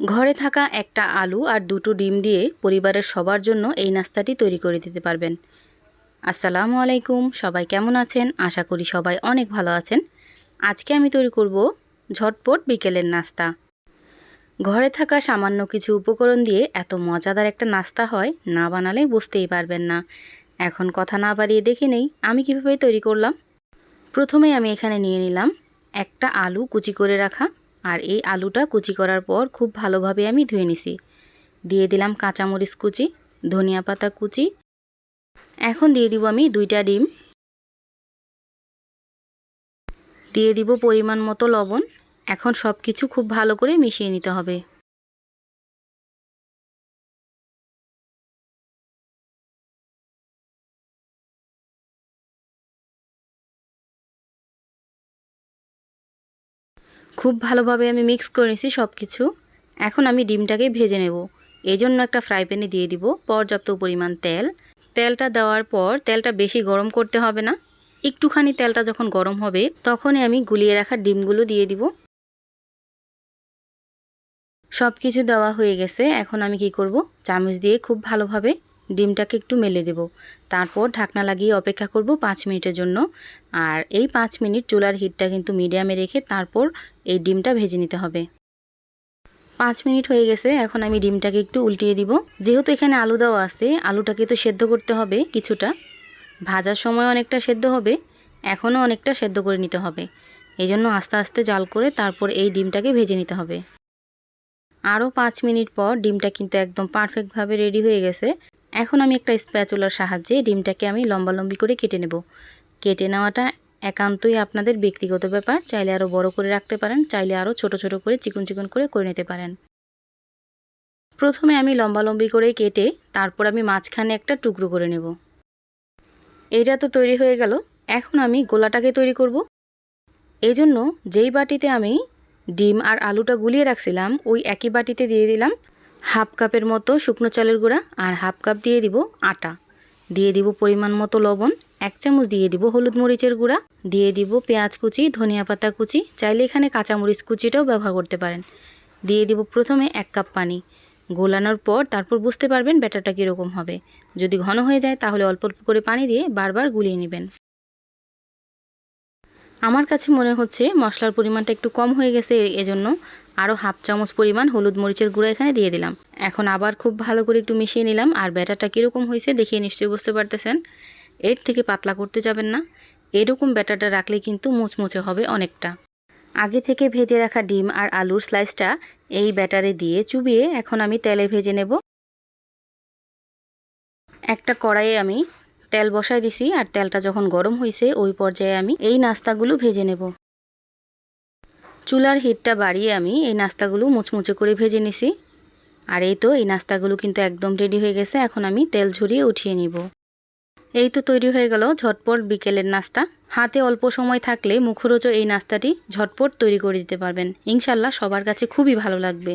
ঘরে থাকা একটা আলু আর দুটো ডিম দিয়ে পরিবারের সবার জন্য এই নাস্তাটি তৈরি করে দিতে পারবেন। আসসালামু আলাইকুম, সবাই কেমন আছেন? আশা করি সবাই অনেক ভালো আছেন। আজকে আমি তৈরি করব ঝটপট বিকেলের নাস্তা। ঘরে থাকা সামান্য কিছু উপকরণ দিয়ে এত মজাদার একটা নাস্তা হয়, না বানালে বুঝতেই পারবেন না। এখন কথা না বাড়িয়ে দেখে নেই, আমি কীভাবে তৈরি করলাম? প্রথমে আমি এখানে নিয়ে নিলাম একটা আলু কুচি করে রাখা। আর এই আলুটা কুচি করার পর খুব ভালোভাবে আমি ধুয়ে নিছি। দিয়ে দিলাম কাঁচামরিচ কুচি, ধনিয়া পাতা কুচি। এখন দিয়ে দিব আমি দুইটা ডিম। দিয়ে দিব পরিমাণ মতো লবণ। এখন সব কিছু খুব ভালো করে মিশিয়ে নিতে হবে। খুব ভালোভাবে আমি মিক্স করে নিছি সব কিছু এখন আমি ডিমটাকে ভেজে নেব। এই জন্য একটা ফ্রাই প্যানে দিয়ে দিব পর্যাপ্ত পরিমাণ তেল। তেলটা দেওয়ার পর তেলটা বেশি গরম করতে হবে না। একটুখানি তেলটা যখন গরম হবে, তখনই আমি গুলিয়ে রাখা ডিমগুলো দিয়ে দিব। সব কিছু দেওয়া হয়ে গেছে। এখন আমি কি করব? চামচ দিয়ে খুব ভালোভাবে ডিমটাকে একটু মেলে দেব। তারপর ঢাকনা লাগিয়ে অপেক্ষা করব পাঁচ মিনিটের জন্য। আর এই পাঁচ মিনিট চুলার হিটটা কিন্তু মিডিয়ামে রেখে তারপর এই ডিমটা ভেজে নিতে হবে। পাঁচ মিনিট হয়ে গেছে, এখন আমি ডিমটাকে একটু উল্টিয়ে দিব। যেহেতু এখানে আলু দেওয়া আছে, আলুটাকে তো সেদ্ধ করতে হবে কিছুটা। ভাজার সময় অনেকটা সেদ্ধ হবে, এখনও অনেকটা সেদ্ধ করে নিতে হবে। এই জন্য আস্তে আস্তে জাল করে তারপর এই ডিমটাকে ভেজে নিতে হবে। আরও পাঁচ মিনিট পর ডিমটা কিন্তু একদম পারফেক্টভাবে রেডি হয়ে গেছে। এখন আমি একটা স্প্যাচুলার সাহায্যে ডিমটাকে আমি লম্বালম্বি করে কেটে নেব। কেটে নেওয়াটা একান্তই আপনাদের ব্যক্তিগত ব্যাপার। চাইলে আরও বড় করে রাখতে পারেন, চাইলে আরও ছোট ছোট করে, চিকন চিকন করে করে নিতে পারেন। প্রথমে আমি লম্বালম্বি করে কেটে তারপর আমি মাঝখানে একটা টুকরো করে নেব। এইটা তো তৈরি হয়ে গেল। এখন আমি গোলাটাকে তৈরি করব। এই জন্য যেই বাটিতে আমি ডিম আর আলুটা গুলিয়ে রাখছিলাম, ওই একই বাটিতে দিয়ে দিলাম। হাফ কাপের মতো শুকনো চালের গুঁড়া আর হাফ কাপ দিয়ে দিব আটা। দিয়ে দিব পরিমাণ মতো লবণ, এক চামচ দিয়ে দিব হলুদ মরিচের গুঁড়া, দিয়ে দিব পেঁয়াজ কুচি, ধনিয়া পাতা কুচি, চাইলে এখানে কাঁচামরিচ কুচিটাও ব্যবহার করতে পারেন। দিয়ে দিব প্রথমে এক কাপ পানি। গোলানোর পর তারপর বুঝতে পারবেন ব্যাটারটা কীরকম হবে। যদি ঘন হয়ে যায় তাহলে অল্প অল্প করে পানি দিয়ে বারবার গুলিয়ে নেবেন। আমার কাছে মনে হচ্ছে মশলার পরিমাণটা একটু কম হয়ে গেছে এজন্য আরও হাফ চামচ পরিমাণ হলুদ মরিচের গুঁড়ো এখানে দিয়ে দিলাম। এখন আবার খুব ভালো করে একটু মিশিয়ে নিলাম আর ব্যাটারটা কীরকম হয়েছে দেখিয়ে নিশ্চয়ই বুঝতে পারতেছেন। এর থেকে পাতলা করতে যাবেন না। এরকম ব্যাটারটা রাখলে কিন্তু মুচমুচে হবে অনেকটা। আগে থেকে ভেজে রাখা ডিম আর আলুর স্লাইসটা এই ব্যাটারে দিয়ে চুবিয়ে এখন আমি তেলে ভেজে নেব। একটা কড়াইয়ে আমি তেল বসাই দিছি আর তেলটা যখন গরম হয়েছে ওই পর্যায়ে আমি এই নাস্তাগুলো ভেজে নেব। চুলার হিটটা বাড়িয়ে আমি এই নাস্তাগুলো মুচমুচে করে ভেজে নিছি। আর এই তো, এই নাস্তাগুলো কিন্তু একদম রেডি হয়ে গেছে, এখন আমি তেল ঝরিয়ে উঠিয়ে নিব। এই তো তৈরি হয়ে গেল ঝটপট বিকেলের নাস্তা। হাতে অল্প সময় থাকলে মুখরোচ এই নাস্তাটি ঝটপট তৈরি করে দিতে পারবেন। ইনশাল্লাহ সবার কাছে খুবই ভালো লাগবে।